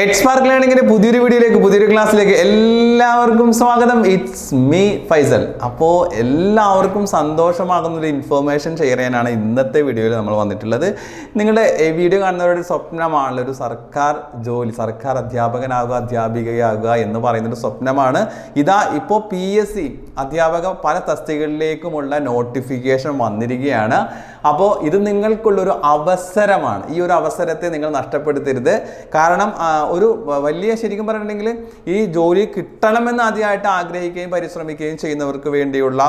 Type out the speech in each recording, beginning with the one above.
Earths spark ലേണിങ്ങിന്റെ പുതിയൊരു വീഡിയോയിലേക്ക് പുതിയൊരു ക്ലാസ്സിലേക്ക് എല്ലാവർക്കും സ്വാഗതം. ഇറ്റ്സ് മീ ഫൈസൽ അപ്പോൾ എല്ലാവർക്കും സന്തോഷമാകുന്ന ഒരു ഇൻഫർമേഷൻ ഷെയർ ചെയ്യാനാണ് ഇന്നത്തെ വീഡിയോയിൽ നമ്മൾ വന്നിട്ടുള്ളത്. നിങ്ങളുടെ വീഡിയോ കാണുന്നവരുടെ സ്വപ്നമാണ് ഒരു സർക്കാർ ജോലി സർക്കാർ അധ്യാപകനാകുക അധ്യാപികയാകുക എന്ന് പറയുന്നൊരു സ്വപ്നമാണ്. ഇതാ ഇപ്പോൾ പി എസ് സി അധ്യാപക പല തസ്തികളിലേക്കുമുള്ള നോട്ടിഫിക്കേഷൻ വന്നിരിക്കുകയാണ്. അപ്പോൾ ഇത് നിങ്ങൾക്കുള്ളൊരു അവസരമാണ്. ഈ ഒരു അവസരത്തെ നിങ്ങൾ നഷ്ടപ്പെടുത്തരുത്. കാരണം ഒരു വലിയ ശരിക്കും പറഞ്ഞിട്ടുണ്ടെങ്കിൽ ഈ ജോലി കിട്ടണമെന്ന് ആദ്യമായിട്ട് ആഗ്രഹിക്കുകയും പരിശ്രമിക്കുകയും ചെയ്യുന്നവർക്ക് വേണ്ടിയുള്ള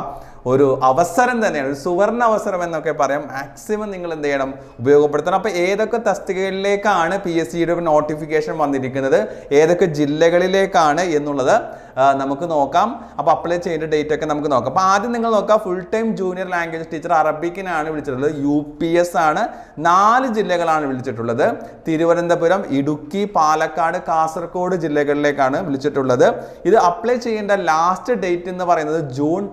ഒരു അവസരം തന്നെയാണ് ഒരു സുവർണ അവസരം എന്നൊക്കെ പറയാം. മാക്സിമം നിങ്ങൾ എന്ത് ചെയ്യണം? ഉപയോഗപ്പെടുത്തണം. അപ്പോൾ ഏതൊക്കെ തസ്തികകളിലേക്കാണ് പി എസ് സിയുടെ നോട്ടിഫിക്കേഷൻ വന്നിരിക്കുന്നത്? ഏതൊക്കെ ജില്ലകളിലേക്കാണ് എന്നുള്ളത് നമുക്ക് നോക്കാം. അപ്പോൾ അപ്ലൈ ചെയ്യേണ്ട ഡേറ്റ് ഒക്കെ നമുക്ക് നോക്കാം. അപ്പോൾ ആദ്യം നിങ്ങൾ നോക്കാം full time junior language teacher അറബിക്കിനാണ് വിളിച്ചിട്ടുള്ളത്. യു പി എസ് ആണ്. നാല് ജില്ലകളാണ് വിളിച്ചിട്ടുള്ളത്. തിരുവനന്തപുരം ഇടുക്കി പാലക്കാട് കാസർഗോഡ് ജില്ലകളിലേക്കാണ് വിളിച്ചിട്ടുള്ളത്. ഇത് അപ്ലൈ ചെയ്യേണ്ട ലാസ്റ്റ് ഡേറ്റ് എന്ന് പറയുന്നത് ജൂൺ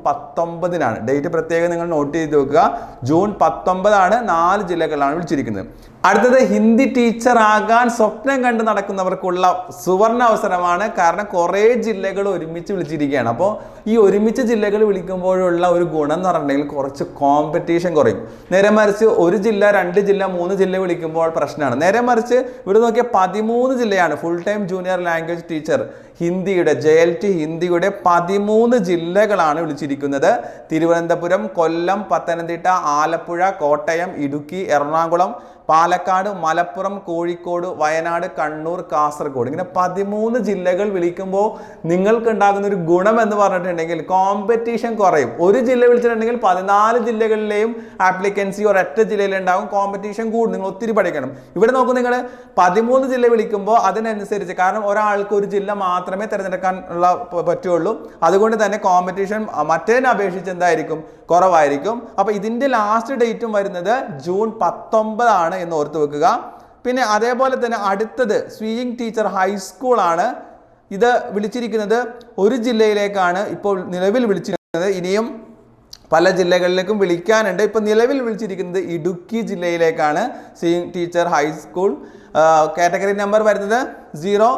ഡേറ്റ് പ്രത്യേകം നിങ്ങൾ നോട്ട് ചെയ്ത് വെക്കുക. ജൂൺ പത്തൊമ്പതാണ് നാല് ജില്ലകളിലാണ് വിളിച്ചിരിക്കുന്നത്. അടുത്തത് ഹിന്ദി ടീച്ചർ ആകാൻ സ്വപ്നം കണ്ട് നടക്കുന്നവർക്കുള്ള സുവർണ അവസരമാണ്. കാരണം കുറേ ജില്ലകൾ ഒരുമിച്ച് വിളിച്ചിരിക്കുകയാണ്. അപ്പോൾ ഈ ഒരുമിച്ച് ജില്ലകൾ വിളിക്കുമ്പോഴുള്ള ഒരു ഗുണം എന്ന് പറഞ്ഞിട്ടുണ്ടെങ്കിൽ കുറച്ച് കോമ്പറ്റീഷൻ കുറയും. നേരെ മറിച്ച് ഒരു ജില്ല രണ്ട് ജില്ല മൂന്ന് ജില്ല വിളിക്കുമ്പോൾ പ്രശ്നമാണ്. നേരെ മറിച്ച് ഇവിടെ നോക്കിയ പതിമൂന്ന് ജില്ലയാണ്. Full time junior language teacher ഹിന്ദിയുടെ J L T ഹിന്ദിയുടെ പതിമൂന്ന് ജില്ലകളാണ് വിളിച്ചിരിക്കുന്നത്. തിരുവനന്തപുരം കൊല്ലം പത്തനംതിട്ട ആലപ്പുഴ കോട്ടയം ഇടുക്കി എറണാകുളം പാലക്കാട് മലപ്പുറം കോഴിക്കോട് വയനാട് കണ്ണൂർ കാസർഗോഡ്. ഇങ്ങനെ പതിമൂന്ന് ജില്ലകൾ വിളിക്കുമ്പോൾ നിങ്ങൾക്ക് ഉണ്ടാകുന്ന ഒരു ഗുണം എന്ന് പറഞ്ഞിട്ടുണ്ടെങ്കിൽ കോമ്പറ്റീഷൻ കുറയും. ഒരു ജില്ല വിളിച്ചിട്ടുണ്ടെങ്കിൽ പതിനാല് ജില്ലകളിലെയും ആപ്ലിക്കൻസി ഒരൊറ്റ ജില്ലയിൽ ഉണ്ടാകും കോമ്പറ്റീഷൻ കൂടും. നിങ്ങൾ ഒത്തിരി പഠിക്കണം. ഇവിടെ നോക്കൂ നിങ്ങൾ പതിമൂന്ന് ജില്ല വിളിക്കുമ്പോൾ അതിനനുസരിച്ച് കാരണം ഒരാൾക്ക് ഒരു ജില്ല മാത്രമേ തിരഞ്ഞെടുക്കാൻ ഉള്ള പറ്റുള്ളൂ. അതുകൊണ്ട് തന്നെ കോമ്പറ്റീഷൻ മറ്റേതിനെ അപേക്ഷിച്ച് എന്തായിരിക്കും? കുറവായിരിക്കും. അപ്പോൾ ഇതിന്റെ ലാസ്റ്റ് ഡേറ്റും വരുന്നത് ജൂൺ പത്തൊമ്പതാണ് എന്ന് ഓർത്ത് വെക്കുക. പിന്നെ അതേപോലെ തന്നെ അടുത്തത് സ്വീയിങ് ടീച്ചർ ഹൈസ്കൂളാണ്. ഇത് വിളിച്ചിരിക്കുന്നത് ഒരു ജില്ലയിലേക്കാണ് ഇപ്പോൾ നിലവിൽ വിളിച്ചിരിക്കുന്നത്. ഇനിയും പല ജില്ലകളിലേക്കും വിളിക്കാനുണ്ട്. ഇപ്പോൾ നിലവിൽ വിളിച്ചിരിക്കുന്നത് Idukki ജില്ലയിലേക്കാണ് sewing teacher high school. Category number വരുന്നത് zero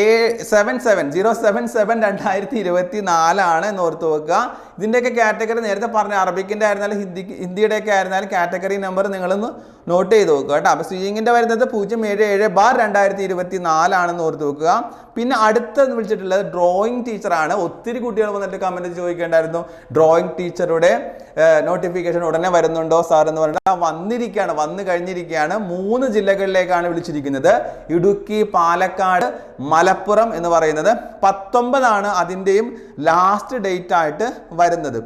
A seven seven zero seven seven രണ്ടായിരത്തി ഇരുപത്തി നാലാണ് എന്ന് ഓർത്ത് വെക്കുക. ഇതിന്റെയൊക്കെ കാറ്റഗറി നേരത്തെ പറഞ്ഞ അറബിക്കിന്റെ ആയിരുന്നാലും ഹിന്ദി ഹിന്ദിയുടെയൊക്കെ ആയിരുന്നാലും കാറ്റഗറി നമ്പർ നിങ്ങളൊന്ന് നോട്ട് ചെയ്ത് നോക്കുക കേട്ടോ. അപ്പോൾ സ്വിങ്ങിന്റെ വരുന്നത് പൂജ്യം ഏഴ് ഏഴ് ബാർ രണ്ടായിരത്തി ഇരുപത്തി നാലാണെന്ന് ഓർത്ത് നോക്കുക പിന്നെ അടുത്ത വിളിച്ചിട്ടുള്ളത് ഡ്രോയിങ് ടീച്ചറാണ് ഒത്തിരി കുട്ടികൾ വന്നിട്ട് കമന്റ് ചോദിക്കേണ്ടായിരുന്നു. ഡ്രോയിങ് ടീച്ചറുടെ നോട്ടിഫിക്കേഷൻ ഉടനെ വരുന്നുണ്ടോ സാർ എന്ന് പറഞ്ഞാൽ വന്നിരിക്കുകയാണ് വന്നു കഴിഞ്ഞിരിക്കുകയാണ്. മൂന്ന് ജില്ലകളിലേക്കാണ് വിളിച്ചിരിക്കുന്നത്. ഇടുക്കി പാലക്കാട് മലപ്പുറം എന്ന് പറയുന്നത്. പത്തൊമ്പതാണ് അതിന്റെയും ലാസ്റ്റ് ഡേറ്റ് ആയിട്ട് വരുന്നത്.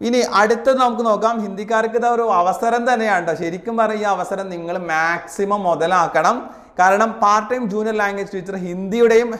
ഇനി അടുത്തത് നമുക്ക് നോക്കാം. ഹിന്ദിക്കാർക്ക് ഇത് ഒരു അവസരം തന്നെയാണ് കേട്ടോ ശരിക്കും പറഞ്ഞാൽ ഈ അവസരം നിങ്ങൾ മാക്സിമം മുതലാക്കണം. കാരണം part time junior language teacher ഹിന്ദിയുടെയും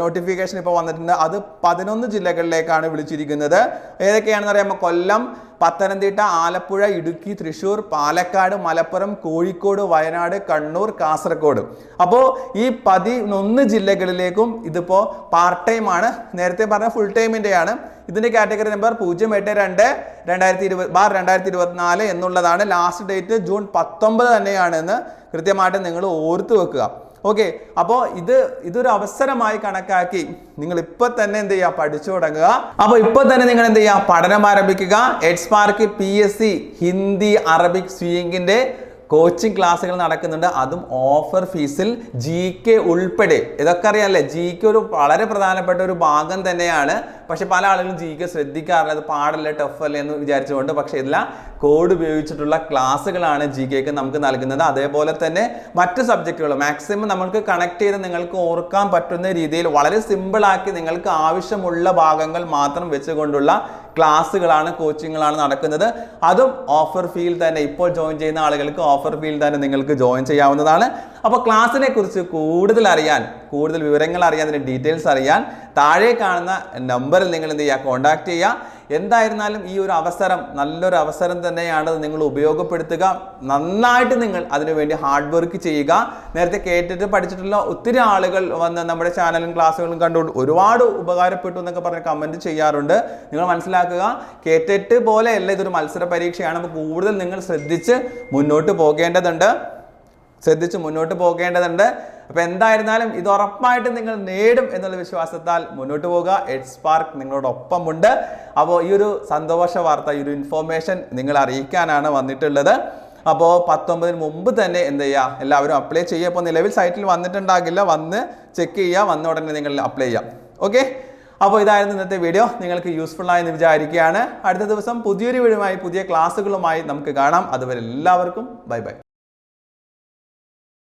notification ഇപ്പോൾ വന്നിട്ടുണ്ട്. അത് പതിനൊന്ന് ജില്ലകളിലേക്കാണ് വിളിച്ചിരിക്കുന്നത്. ഏതൊക്കെയാണെന്ന് അറിയാമോ കൊല്ലം പത്തനംതിട്ട ആലപ്പുഴ ഇടുക്കി തൃശ്ശൂർ പാലക്കാട് മലപ്പുറം കോഴിക്കോട് വയനാട് കണ്ണൂർ കാസർഗോഡ്. അപ്പോൾ ഈ പതിനൊന്ന് ജില്ലകളിലേക്കും ഇതിപ്പോൾ പാർട്ട് ടൈം ആണ്. നേരത്തെ പറഞ്ഞ ഫുൾ ടൈമിന്റെയാണ് ഇതിന്റെ കാറ്റഗറി നമ്പർ പൂജ്യം എട്ട് രണ്ട് രണ്ടായിരത്തി ഇരുപത് ബാർ രണ്ടായിരത്തി ഇരുപത്തിനാല് എന്നുള്ളതാണ് ലാസ്റ്റ് ഡേറ്റ് ജൂൺ പത്തൊമ്പത് തന്നെയാണെന്ന് കൃത്യമായിട്ട് നിങ്ങൾ ഓർത്ത് വെക്കുക. ഓക്കെ അപ്പോൾ ഇത് ഇതൊരു അവസരമായി കണക്കാക്കി നിങ്ങൾ ഇപ്പൊ തന്നെ എന്ത് ചെയ്യുക? പഠിച്ചു തുടങ്ങുക. അപ്പോൾ ഇപ്പൊ തന്നെ നിങ്ങൾ എന്ത് ചെയ്യുക? പഠനം ആരംഭിക്കുക. Eds Park P S C Hindi Arabic സ്വീയിങ്ങിന്റെ coaching ക്ലാസ്സുകൾ നടക്കുന്നുണ്ട്. അതും ഓഫർ ഫീസിൽ ജി കെ ഉൾപ്പെടെ. ഇതൊക്കെ അറിയാമല്ലേ ജി കെ ഒരു വളരെ പ്രധാനപ്പെട്ട ഒരു ഭാഗം തന്നെയാണ്. പക്ഷെ പല ആളുകളും ജി കെ ശ്രദ്ധിക്കാറില്ല. അത് പാടല്ല ടഫ് അല്ലേ എന്ന് വിചാരിച്ചുകൊണ്ട്. പക്ഷേ ഇതില കോഡ് ഉപയോഗിച്ചിട്ടുള്ള ക്ലാസ്സുകളാണ് ജി കെക്ക് നമുക്ക് നൽകുന്നത്. അതേപോലെ തന്നെ മറ്റ് സബ്ജക്റ്റുകൾ മാക്സിമം നമുക്ക് കണക്ട് ചെയ്ത് നിങ്ങൾക്ക് ഓർക്കാൻ പറ്റുന്ന രീതിയിൽ വളരെ സിമ്പിളാക്കി നിങ്ങൾക്ക് ആവശ്യമുള്ള ഭാഗങ്ങൾ മാത്രം വെച്ചുകൊണ്ടുള്ള ക്ലാസ്സുകളാണ് കോച്ചിങ്ങുകളാണ് നടക്കുന്നത്. അതും ഓഫർ ഫീൽ തന്നെ. ഇപ്പോൾ ജോയിൻ ചെയ്യുന്ന ആളുകൾക്ക് ഓഫർ ഫീൽ തന്നെ നിങ്ങൾക്ക് ജോയിൻ ചെയ്യാവുന്നതാണ്. അപ്പോൾ ക്ലാസ്സിനെ കുറിച്ച് കൂടുതൽ അറിയാൻ കൂടുതൽ വിവരങ്ങൾ അറിയാൻ അതിന്റെ ഡീറ്റെയിൽസ് അറിയാൻ താഴെ കാണുന്ന നമ്പറിൽ നിങ്ങൾ എന്ത് ചെയ്യുക? കോൺടാക്ട് ചെയ്യുക. എന്തായിരുന്നാലും ഈ ഒരു അവസരം നല്ലൊരു അവസരം തന്നെയാണ് നിങ്ങൾ ഉപയോഗപ്പെടുത്തുക. നന്നായിട്ട് നിങ്ങൾ അതിനുവേണ്ടി ഹാർഡ് വർക്ക് ചെയ്യുക. നേരത്തെ കേട്ടിട്ട് പഠിച്ചിട്ടുള്ള ഒത്തിരി ആളുകൾ വന്ന് നമ്മുടെ ചാനലും ക്ലാസ്സുകളും കണ്ടുകൊണ്ട് ഒരുപാട് ഉപകാരപ്പെട്ടു എന്നൊക്കെ പറഞ്ഞ് കമന്റ് ചെയ്യാറുണ്ട്. നിങ്ങൾ മനസ്സിലാക്കുക കേട്ടിട്ട് പോലെയല്ല ഇതൊരു മത്സര പരീക്ഷയാണ്. അപ്പോൾ കൂടുതൽ നിങ്ങൾ ശ്രദ്ധിച്ച് മുന്നോട്ട് പോകേണ്ടതുണ്ട്. ശ്രദ്ധിച്ച് മുന്നോട്ട് പോകേണ്ടതുണ്ട്. അപ്പോൾ എന്തായിരുന്നാലും ഇത് ഉറപ്പായിട്ട് നിങ്ങൾ നേടും എന്നുള്ള വിശ്വാസത്താൽ മുന്നോട്ട് പോകുക എഡ് സ്പാർക്ക് നിങ്ങളോടൊപ്പമുണ്ട്. അപ്പോൾ ഈ ഒരു സന്തോഷ വാർത്ത ഈ ഒരു ഇൻഫോർമേഷൻ നിങ്ങൾ അറിയിക്കാനാണ് വന്നിട്ടുള്ളത്. അപ്പോൾ പത്തൊമ്പതിന് മുമ്പ് തന്നെ എന്ത് ചെയ്യുക എല്ലാവരും അപ്ലൈ ചെയ്യുക. ഇപ്പോൾ നിലവിൽ സൈറ്റിൽ വന്നിട്ടുണ്ടാകില്ല. വന്ന് ചെക്ക് ചെയ്യുക. വന്ന ഉടനെ നിങ്ങൾ അപ്ലൈ ചെയ്യാം. ഓക്കെ അപ്പോൾ ഇതായിരുന്നു ഇന്നത്തെ വീഡിയോ നിങ്ങൾക്ക് യൂസ്ഫുൾ ആയെന്ന് വിചാരിക്കുകയാണ്. അടുത്ത ദിവസം പുതിയൊരു വീഡിയോയുമായി പുതിയ ക്ലാസ്സുകളുമായി നമുക്ക് കാണാം. അതുവരെ എല്ലാവർക്കും ബൈ ബൈ